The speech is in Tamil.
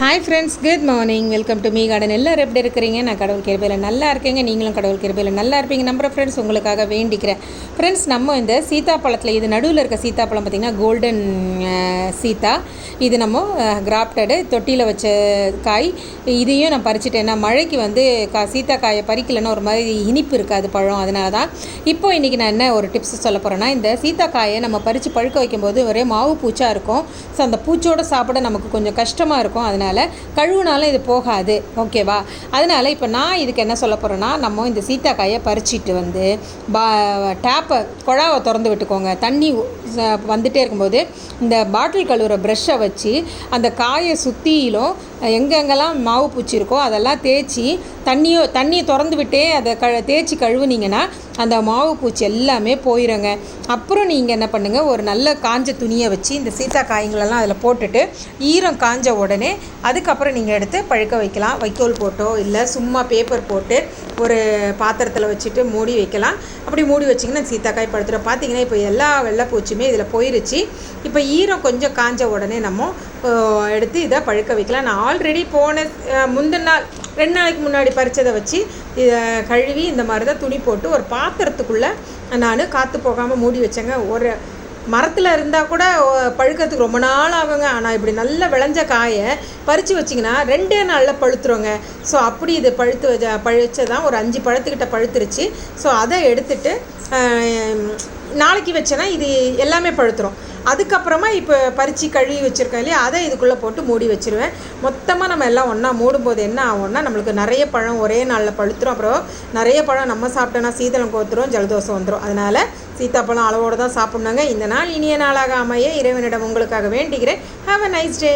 Hi friends good morning welcome to me garden எல்லோரும் எப்படி இருக்கிறீங்க? நான் கடவுள் கிருபையில் நல்லா இருக்கேங்க. நீங்களும் கடவுள் கிருபையில் நல்லா இருப்பீங்க. நம்புற ஃப்ரெண்ட்ஸ் உங்களுக்காக வேண்டிக்கிறேன். ஃப்ரெண்ட்ஸ் நம்ம இந்த சீதாப்பழத்தில் இது நடுவில் இருக்க சீதாப்பழம் பார்த்திங்கன்னா கோல்டன் சீதா. இது நம்ம கிராப்டடு தொட்டியில் வச்ச காய். இதையும் நான் பறிச்சிட்டேன். ஏன்னா மழைக்கு வந்து கா சீதா காயை பறிக்கலைன்னா ஒரு மாதிரி இனிப்பு இருக்காது பழம். அதனால தான் இப்போ இன்றைக்கி நான் என்ன ஒரு டிப்ஸ் சொல்ல போகிறேன்னா இந்த சீதா காயை நம்ம பறித்து பழுக்க வைக்கும்போது ஒரே மாவு பூச்சாக இருக்கும். ஸோ அந்த பூச்சோடு சாப்பிட நமக்கு கொஞ்சம் கஷ்டமாக இருக்கும். அதனால் கழுவுனாலும் இது போகாது. ஓகேவா அதனால் இப்போ நான் இதுக்கு என்ன சொல்ல போகிறேன்னா நம்ம இந்த சீத்தாக்காயை பறிச்சிட்டு வந்து பா டேப்பை குழாவை திறந்து விட்டுக்கோங்க. தண்ணி வந்துகிட்டே இருக்கும்போது இந்த பாட்டில் கழுவுற ப்ரெஷ்ஷை வச்சு அந்த காயை சுற்றிலும் எங்கெங்கெல்லாம் மாவு பூச்சி இருக்கோ அதெல்லாம் தேய்ச்சி தண்ணியோ தண்ணியை திறந்து விட்டே அதை க தேய்ச்சி கழுவுனீங்கன்னா அந்த மாவு பூச்சி எல்லாமே போயிடுங்க அப்புறம் நீங்கள் என்ன பண்ணுங்கள் ஒரு நல்ல காஞ்ச துணியை வச்சு இந்த சீத்தா காய்களெல்லாம் அதில் போட்டுட்டு ஈரம் காஞ்ச உடனே அதுக்கப்புறம் நீங்கள் எடுத்து பழுக்க வைக்கலாம். வைக்கோல் போட்டோ இல்லை சும்மா பேப்பர் போட்டு ஒரு பாத்திரத்தில் வச்சுட்டு மூடி வைக்கலாம். அப்படி மூடி வச்சிங்கன்னா சீத்தாக்காய் பழுத்துடும். பார்த்தீங்கன்னா இப்போ எல்லா வெள்ளைப்பூச்சியுமே இதில் போயிருச்சு. இப்போ ஈரம் கொஞ்சம் காஞ்ச உடனே நம்ம எடுத்து இதை பழுக்க வைக்கலாம். நான் ஆல்ரெடி போன முந்தின நாள் ரெண்டு நாளைக்கு முன்னாடி பறித்ததை வச்சு இதை கழுவி இந்த மாதிரி தான் துணி போட்டு ஒரு பாத்திரத்துக்குள்ளே நான் காற்று போகாமல் மூடி வச்சேங்க. ஒரு மரத்தில் இருந்தால் கூட பழுக்கிறதுக்கு ரொம்ப நாள் ஆகுங்க. ஆனால் இப்படி நல்ல விளைஞ்ச காயை பறித்து வச்சிங்கன்னா ரெண்டே நாளில் பழுத்துருங்க. ஸோ அப்படி இது பழுத்து வச்ச பழுச்சதான் ஒரு அஞ்சு பழத்துக்கிட்ட பழுத்துருச்சு. ஸோ அதை எடுத்துட்டு நாளைக்கு வச்சேன்னா இது எல்லாமே பழுத்துரும். அதுக்கப்புறமா இப்போ பறித்து கழுவி வச்சுருக்கேன் இல்லையா? அதை இதுக்குள்ளே போட்டு மூடி வச்சிருவேன். மொத்தமாக நம்ம எல்லாம் ஒன்றா மூடும்போது என்ன ஆகும்னா நம்மளுக்கு நிறைய பழம் ஒரே நாளில் பழுத்துரும். அப்புறம் நிறைய பழம் நம்ம சாப்பிட்டோன்னா சீதளம் கோத்துரும் ஜலதோஷம் வந்துடும் அதனால் சீத்தாப்பழம் அளவோடு தான் சாப்பிட்ணுங்க. இந்த நாள் இனிய நாளாக அமைய இறைவனிடம் உங்களுக்காக வேண்டிக்கிறேன் ஹாவ் அ நைஸ் டே